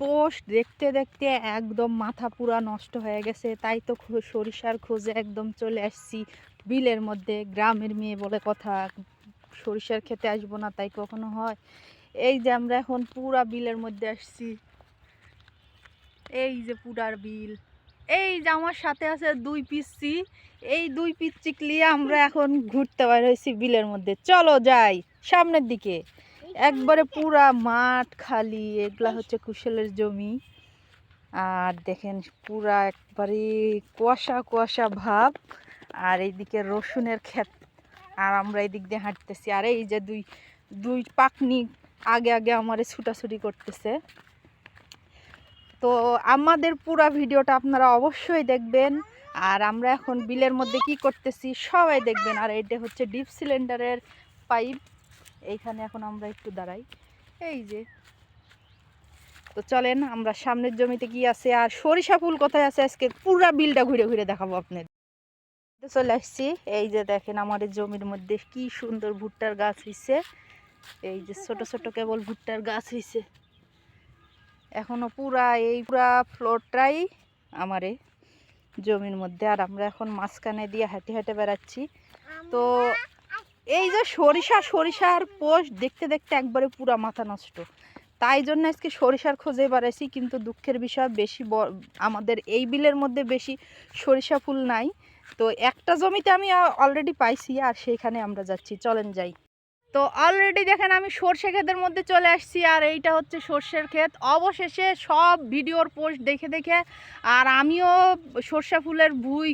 Post দেখতে দেখতে একদম মাথা পুরা নষ্ট হয়ে গেছে। তাই তো সরিষার খোঁজে একদম চলে আসছি। বিলের মধ্যে গ্রামের মেয়ে বলে কথা, সরিষার খেতে আসব না তাই কখনো হয়। এই যে আমরা এখন পুরা বিলের মধ্যে আসছি। এই যে পুরার বিল। এই যে আমার সাথে আছে দুই পিচ্ছি এই দুই পিচ্ছি নিয়ে আমরা এখন ঘুরতে বের হয়েছি বিলের মধ্যে। চলো যাই, সামনের দিকে। একবারে পুরা মাঠ খালি, এগুলা হচ্ছে কুশলের জমি। আর দেখেন পুরা একবারে কুয়াশা কুয়াশা ভাব। আর এইদিকে রসুনের ক্ষেত, আর আমরা এই দিক দিয়ে হাঁটতেছি। আর এই যে দুই দুই পাকনি আগে আগে আমারে ছুটাছুটি করতেছে। তো আমাদের পুরা ভিডিওটা আপনারা অবশ্যই দেখবেন। আর আমরা এখন বিলের মধ্যে কি করতেছি সবাই দেখবেন। আর এটা হচ্ছে ডিপ সিলিন্ডারের পাইপ। এইখানে এখন আমরা একটু দাঁড়াই। এই যে। তো চলেন, আমরা সামনের জমিতে কি আছে আর সরিষা ফুল কোথায় আছে? আজকে পুরা বিলটা ঘুরে ঘুরে দেখাবো আপনাদের। চলে আসছি। এই যে দেখেন আমাদের জমির মধ্যে কি সুন্দর ভুট্টার গাছ হইছে। এই যে ছোট ছোট কেবল ভুট্টার গাছ হইছে। এখনও পুরা এই পুরা ফ্লোরটাই আমারে জমির মধ্যে। আর আমরা এখন মাঝখানে দিয়ে হাঁটে হাঁটে বেড়াচ্ছি। তো এই যে সরিষা, সরিষার পোষ দেখতে দেখতে একবারে পুরা মাথা নষ্ট। তাই জন্য আজকে সরিষার খোঁজে বেড়াইছি কিন্তু দুঃখের বিষয় বেশি আমাদের এই বিলের মধ্যে বেশি সরিষা ফুল নাই। তো একটা জমিতে আমি অলরেডি পাইছি, আর সেইখানে আমরা যাচ্ছি। চলেন যাই। তো অলরেডি দেখেন আমি সর্ষে ক্ষেতের মধ্যে চলে আসছি, আর এইটা হচ্ছে সর্ষের ক্ষেত। অবশেষে সব ভিডিওর পোস্ট দেখে দেখে, আর আমিও সর্ষা ফুলের ভুই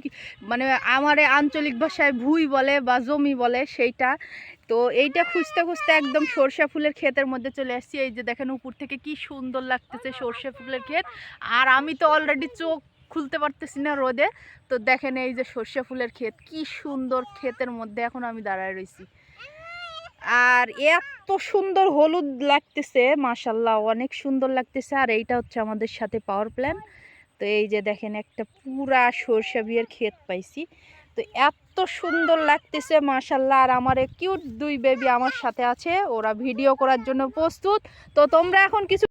মানে আমার আঞ্চলিক ভাষায় ভুই বলে বা জমি বলে সেইটা। তো এইটা খুঁজতে খুঁজতে একদম সর্ষে ফুলের ক্ষেতের মধ্যে চলে আসছি। এই যে দেখেন উপর থেকে কি সুন্দর লাগতেছে সর্ষে ফুলের ক্ষেত। আর আমি তো অলরেডি চোখ খুলতে পারতেছি না রোদে। তো দেখেন এই যে সর্ষে ফুলের ক্ষেত, কি সুন্দর ক্ষেতের মধ্যে এখন আমি দাঁড়ায় রয়েছি আর এত সুন্দর হলুদ লাগতেছে মাশাল্লাহ অনেক সুন্দর লাগতেছে। আর এইটা হচ্ছে আমাদের সাথে পাওয়ার প্ল্যান তো এই যে দেখেন, একটা পুরা সরষে বিয়ের ক্ষেত পাইছি। তো এত সুন্দর লাগতেছে মাশাল্লাহ আর আমার কিউট দুই বেবি আমার সাথে আছে, ওরা ভিডিও করার জন্য প্রস্তুত। তো তোমরা এখন কিছু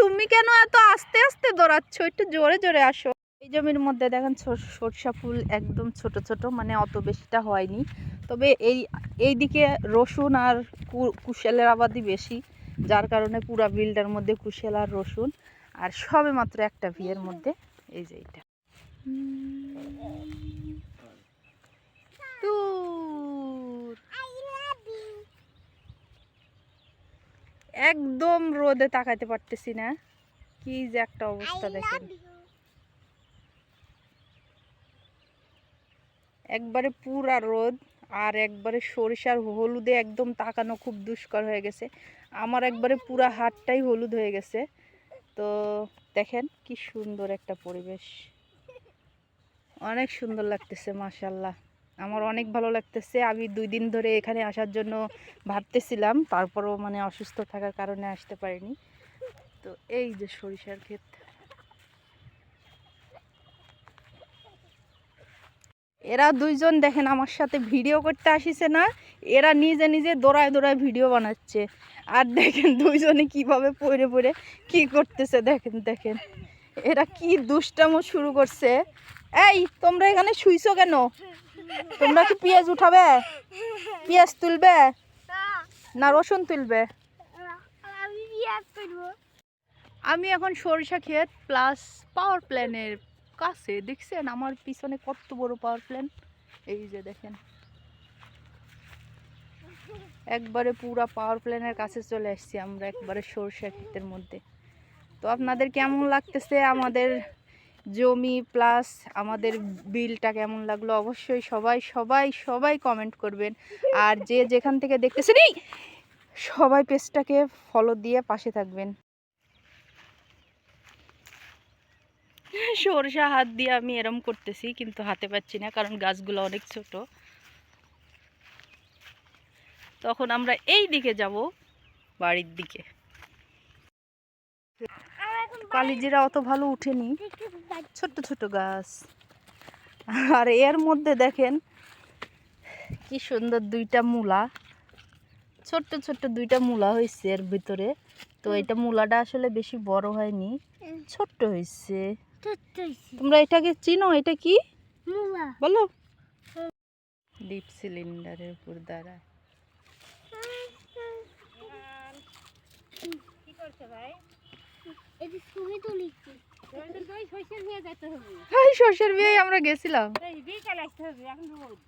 তুমি কেন এত আস্তে আস্তে দৌড়াচ্ছ? একটু জোরে জোরে আসো। জমির মধ্যে দেখেন সর- সরষা ফুল একদম ছোট ছোট মানে অত বেশিটা হয়নি। তবে এই এই দিকে রসুন আর কুশেলের আবাদি বেশি যার কারণে পুরা বিলটার মধ্যে কুশেল আর রসুন আর সবে মাত্র একটা বিয়ের মধ্যে এই যে এটা। একদম রোদে তাকাইতে পারতেছি না। কি যে একটা অবস্থা দেখেন। একবারে পুরা রোদ আর একবারে সরিষার হলুদে একদম তাকানো খুব দুষ্কর হয়ে গেছে। আমার একবারে পুরা হাতটাই হলুদ হয়ে গেছে। তো দেখেন কি সুন্দর একটা পরিবেশ। অনেক সুন্দর লাগতেছে মাশাল্লাহ আমার অনেক ভালো লাগতেছে। আমি দুই দিন ধরে এখানে আসার জন্য ভাবতেছিলাম, তারপরও মানে অসুস্থ থাকার কারণে আসতে পারিনি। তো এই যে সরিষার ক্ষেত। এরা দুইজন দেখেন আমার সাথে ভিডিও করতে আসিছে না এরা নিজে নিজে দৌড়ায় দৌড়ায় ভিডিও বানাচ্ছে। আর দেখেন দুইজনে কীভাবে পড়ে পড়ে কি করতেছে দেখেন দেখেন। এরা কি দুষ্টামো শুরু করছে। এই তোমরা এখানে শুইছো কেন? তোমরা কি পেঁয়াজ উঠাবে? পেঁয়াজ তুলবে? না রসুন তুলবে? আমি এখন সরিষা ক্ষেত প্লাস পাওয়ার প্ল্যানের কাছে, দেখছেন আমার পিছনে কত বড় পাওয়ার প্ল্যান এই যে দেখেন। একবারে পুরা পাওয়ার প্ল্যানের কাছে চলে আসছি আমরা, একবারে সরিষা ক্ষেতের মধ্যে। তো আপনাদের কেমন লাগতেছে আমাদের জমি প্লাস আমাদের বিলটা কেমন লাগল? অবশ্যই সবাই সবাই সবাই কমেন্ট করবেন। আর যে যেখান থেকে দেখতেছেন সবাই পেজটাকে ফলো দিয়ে পাশে থাকবেন। সরষা হাত দিয়ে আমি এরম করতেছি কিন্তু হাতে পাচ্ছি না কারণ গাছগুলো অনেক ছোট। তখন আমরা এই দিকে যাব বাড়ির দিকে। কালিজিরা অত ভালো উঠেনি। ছোট ছোট গাছ। আর এর মধ্যে দেখেন কি সুন্দর দুইটা মূলা। ছোট্ট ছোট্ট দুইটা মূলা হয়েছে এর ভিতরে। তো এটা মূলাটা আসলে বেশি বড় হয়নি ছোট্ট হয়েছে তোমরা এটাকে চিনো এটা কি? মুলা। বলো। ডিপ সিলিন্ডারের উপর দাঁড়ায়। কি করছে ভাই? বিয়ে আমরা গেছিলাম। এই আসতে হবে এখন রোদ